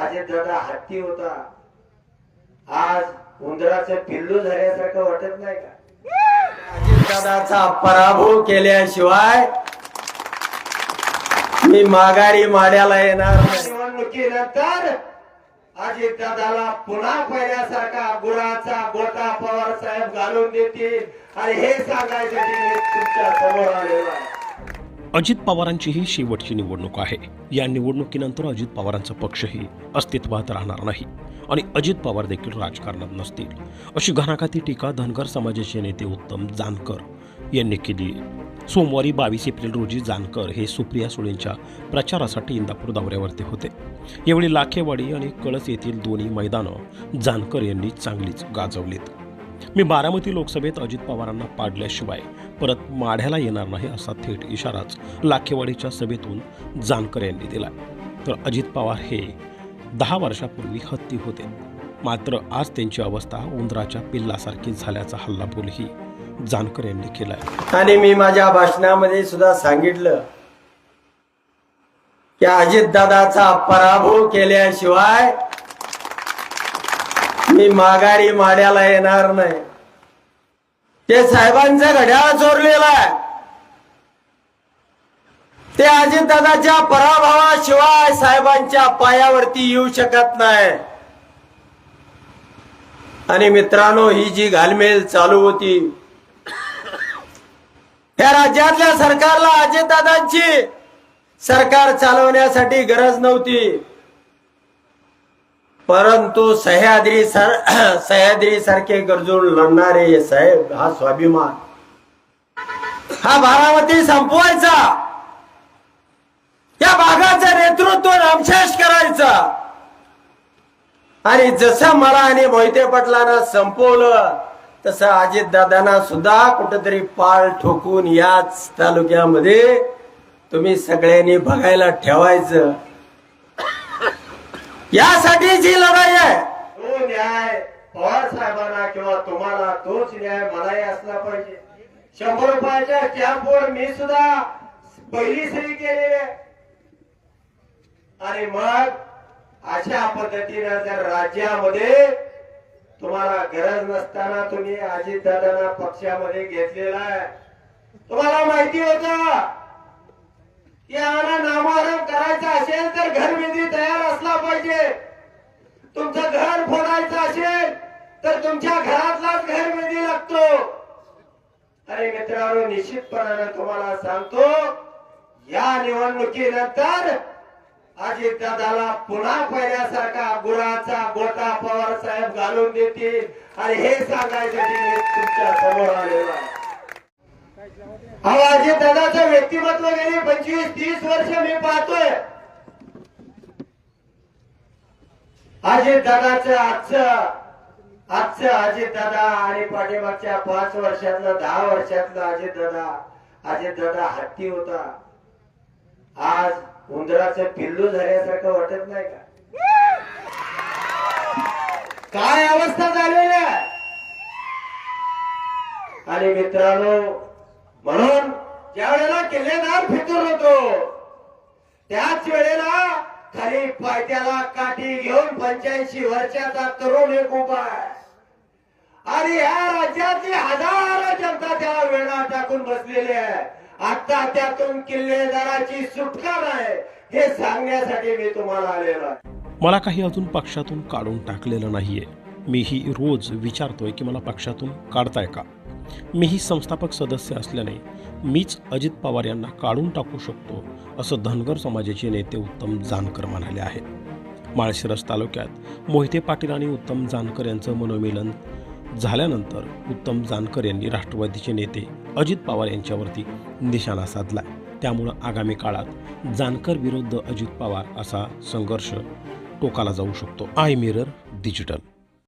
अजित दादा हत्ती होता. आज उंदराचं पिल्लू झाल्यासारखं वाटत नाही का? अजितदादाचा पराभव केल्याशिवाय मी माघारी माड्याला येणार निवडणुकीनंतर अजितदादाला पुन्हा पहिल्यासारखा गुळाचा गोटा पवार साहेब घालून देतील. आणि हे सांगायसाठी मी तुमच्यासमोर आलेलो आहे. अजित पवारांची ही शेवटची निवडणूक आहे. या निवडणुकीनंतर अजित पवारांचा पक्षही अस्तित्वात राहणार नाही आणि अजित पवार देखील राजकारणात नसतील. अशी घणाघाती टीका धनगर समाजाचे नेते उत्तम जानकर यांनी केली. सोमवारी बावीस एप्रिल रोजी जानकर हे सुप्रिया सुळेंच्या प्रचारासाठी इंदापूर दौऱ्यावरती होते. यावेळी लाखेवाडी आणि कळस येथील दोन्ही मैदानं जानकर यांनी चांगलीच गाजवलीत. मी बारामती लोकसभेत अजित पवारांना पाडल्याशिवाय परत माढ्याला येणार नाही असा थेट इशाराच लाखेवाडीच्या सभेतून जानकर यांनी दिला तर अजित पवार हे दहा वर्षापूर्वी हत्ती होते. मात्र आज त्यांची अवस्था उंदराच्या पिल्लासारखी झाल्याचा हल्लाबोलही जानकर यांनी केलाय. आणि मी माझ्या भाषणामध्ये सुद्धा सांगितलं की अजितदादाचा पराभव केल्याशिवाय मी माघारी माड्याला येणार नाही. ते साहेबांचा घड्याळ चोरलेला आहे. ते अजितदादाच्या पराभवाशिवाय साहेबांच्या पायावरती येऊ शकत नाही. आणि मित्रांनो ही जी घालमेल चालू होती या राज्यातल्या सरकारला अजितदादांची सरकार चालवण्यासाठी गरज नव्हती. परंतु सह्याद्री सर सह्याद्री सारखे गरजून लढणारे साहेब हा स्वाभिमान. हा बारामती संपवायचा. या भागाचं नेतृत्व रामशेष करायचा. आणि जसं मला आणि मोहिते पटलांना संपवलं तसं अजितदादांना सुद्धा कुठेतरी पाळ ठोकून याच तालुक्यामध्ये तुम्ही सगळ्यांनी बघायला ठेवायचं. यासाठी जी लढाई आहे. तो न्याय पवार साहेबांना किंवा तुम्हाला तोच न्याय मलाही असला पाहिजे. शंभर रुपयाच्या कॅम्पवर मी सुद्धा पहिली सही केलेली आहे. आणि मग अशा पद्धतीनं जर राज्यामध्ये तुम्हाला गरज नसताना तुम्ही अजितदादांना पक्षामध्ये घेतलेला आहे. तुम्हाला माहिती होत की आम्हाला नामार तुमच्या घरातलाच घरविधी लागतो. अरे मित्रांनो निश्चितपणानं तुम्हाला सांगतो या निवडणुकीनंतर अजित दादाला पुन्हा पहिल्यासारखा गुराचा गोटा पवार साहेब घालून देतील. आणि हे सांगायसाठी तुमच्यासमोर आलेलो आहे. अजित दादाचं व्यक्तिमत्व गेली पंचवीस तीस वर्ष मी पाहतोय. अजित दादाचं आजचं आजचं अजितदादा आणि पाठीमागच्या पाच वर्षातलं दहा वर्षातलं अजितदादा अजितदादा हत्ती होता. आज उंदराचं पिल्लू झाल्यासारखं वाटत नाही का? काय अवस्था झालेली आणि मित्रांनो म्हणून ज्या वेळेला किल्लेदार फितूर होतो त्याच वेळेला खाली पायथ्याला काठी घेऊन पंच्याऐंशी वर्षाचा तरुण एक उपाय आहे. आणि या राज्यातले हजारो जनता त्याला वेळा टाकून बसलेली आहे. आता त्यातून किल्लेदाराची सुटका नाही हे सांगण्यासाठी मी तुम्हाला आलेलो आहे. मला काही अजून पक्षातून काढून टाकलेलं नाहीये. मीही रोज विचारतोय की मला पक्षातून काढताय का? मीही संस्थापक सदस्य असल्याने मीच अजित पवार यांना काढून टाकू शकतो असं धनगर समाजाचे नेते उत्तम जानकर म्हणाले आहेत. माळशिरस तालुक्यात मोहिते पाटील आणि उत्तम जानकर यांचं मनोमिलन झाल्यानंतर उत्तम जानकर यांनी राष्ट्रवादीचे नेते अजित पवार यांच्यावरती निशाणा साधला. त्यामुळं आगामी काळात जानकर विरुद्ध अजित पवार असा संघर्ष टोकाला जाऊ शकतो. I mirror digital.